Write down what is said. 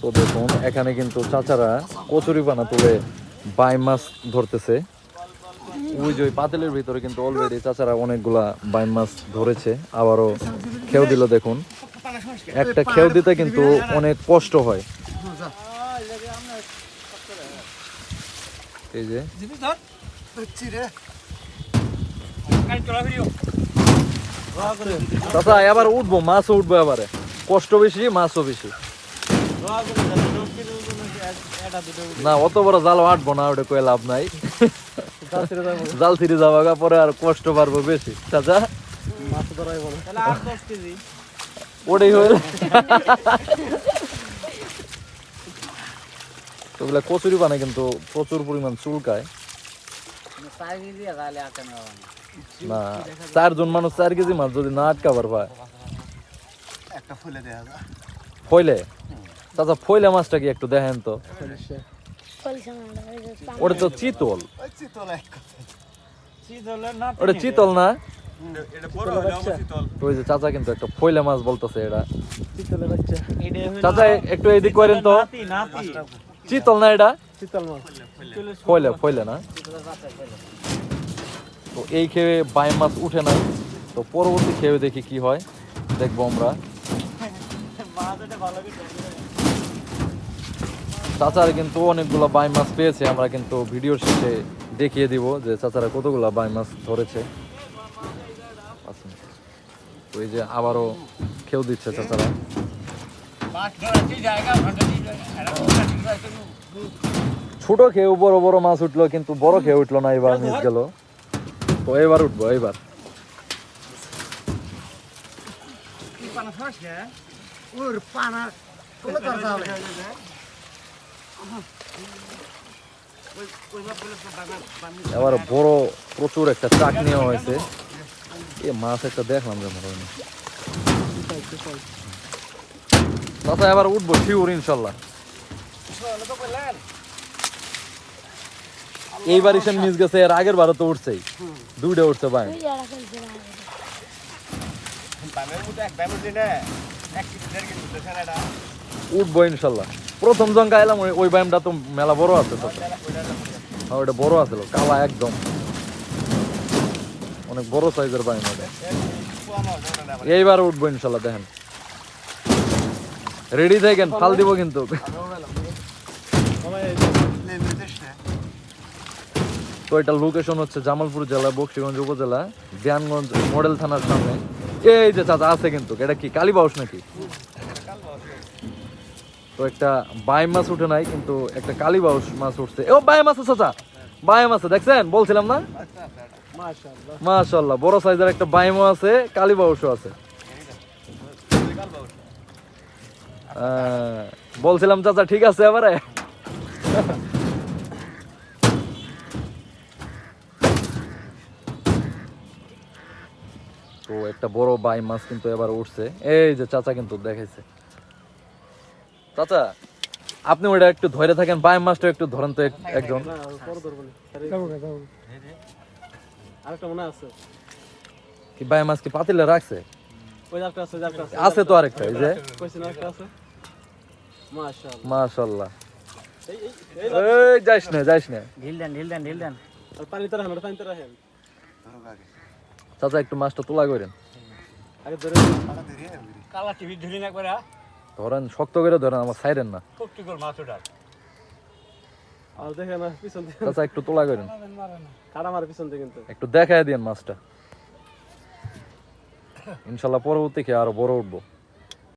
তো দেখুন, এখানে কিন্তু চাচারা কচুরি পানা তুলে বাই মাছ ধরতেছে। ওই যে পাতিলের ভিতরে কিন্তু অলরেডি চাচারা অনেকগুলা বাই মাছ ধরেছে। আবারও খেউ দিল দেখুন। একটা খেউ দিতে কিন্তু অনেক কষ্ট হয়। এই যে। চাচা, এবার উঠবো, মাছও উঠবো এবারে। কষ্ট বেশি, মাছও বেশি। না অত বড় জাল আটবো না ওটা কয়ে লাভ নাই। জাল ছিঁড়ে গা পরে আর কষ্ট পারব বেশি। চাচা? ওটাই হয়ে ওগুলা কচুরি বানায় কিন্তু প্রচুর পরিমাণ চুলকায়। না চারজন মানুষ চার কেজি মাছ যদি না আটকাবার পায়। একটা ফুলে দেওয়া যায় ফইলে চাচা ফইলে মাছটা কি একটু দেখেন তো? ওটা তো চিতল। ওটা চিতল না? ওই যে চাচা কিন্তু একটা মাছ বলতেছে এটা। একটু এদিক করেন তো। চিতল না এটা? না? তো এই খেয়ে বাই মাছ উঠে নাই তো পরবর্তী খেয়ে দেখি কি হয়। দেখব আমরা। চাচারা কিন্তু অনেকগুলো বাই মাছ পেয়েছে, আমরা কিন্তু ভিডিওর শেষে দেখিয়ে দিব যে চাচারা কতগুলো বাই মাছ ধরেছে। ওই যে আবারও খেউ দিচ্ছে চাচারা। ছোট খেউ, বড় বড় মাছ উঠল, কিন্তু বড় খেয়ে উঠল না, এবার মিস গেল। তো এবার উঠবো, এবার। ওর পানা এবার বড় প্রচুর একটা চাক নেওয়া হয়েছে। এ মাছ একটা দেখলাম যে মনে হয়। চাচা, এবার উঠবো শিউর ইনশাল্লাহ। এইবার ইসেন মিস গেছে, এর আগের বারও তো উঠছেই। দুইটা উঠছে ভাই উঠবো ইনশাল্লাহ। প্রথম জঙ্কা এলাম ওই- ব্যায়ামটা তো মেলা বড় আছে তো। হ্যাঁ ওটা বড় আছে কালা একদম। অনেক বড় সাইজের ব্যায়াম ওটা এইবার উঠবো ইনশাল্লাহ, দেখেন। রেডি থাকেন, ফাল দিব কিন্তু। তো এটা লোকেশন হচ্ছে জামালপুর জেলা, বক্সিগঞ্জ উপজেলা বিয়ানগঞ্জ মডেল থানার সামনে। এই যে চাচা, আছে কিন্তু, এটা কি কালীবাউস নাকি? তো একটা বাই মাছ উঠে নাই কিন্তু একটা কালীবাউস মাছ উঠছে। ও বাই মাছ আছে চাচা। বাই মাছ দেখছেন? বলছিলাম না? মাশাল্লাহ বড় সাইজের একটা বাইমো আছে কালীবাউসও আছে। বলছিলাম চাচা ঠিক আছে এবারে? তো একটা বড় বাই মাছ কিন্তু এবার উঠছে। এই যে চাচা কিন্তু দেখাইছে। চাচা আপনি ওটা একটু ধরে থাকেন বাই মাছটা একটু ধরেন তো একজন। না বড় ধরবো না। আরেকটা মনে আছে। কি বাই মাছ কি পাতিলে রাখছে? আছে তো আরেকটা এই যে। কইছেন আরেকটা আছে? মাশাআল্লাহ। মাশাল্লাহ এই এই এই এই যাইস না যাইস না। ঢিল দেন ঢিল দেন ঢিল দেন। আর পানিতে রাখেন ওটা পানিতে রাখেন। চাচা একটু মাছটা তোলা করেন। আগে ধরে কালা টিভি ধরি না করে ধরেন শক্ত করে ধরেন আমার সাইরেন না। আর দেখেন না পিছন থেকে একটু তোলা করেন। কাটা মারে পিছন থেকে কিন্তু। একটু দেখায় দিন মাছটা। ইনশাল্লাহ পরবর্তী খেয়ে আরও বড় উঠবো।